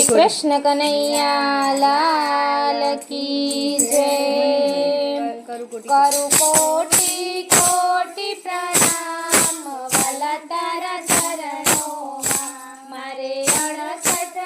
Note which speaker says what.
Speaker 1: કૃષ્ણ કનૈયા લાલ કી જય. કરુ કોટી કોટી પ્રણામ વાલા તારા ચરણોમાં. મારે અડસઠ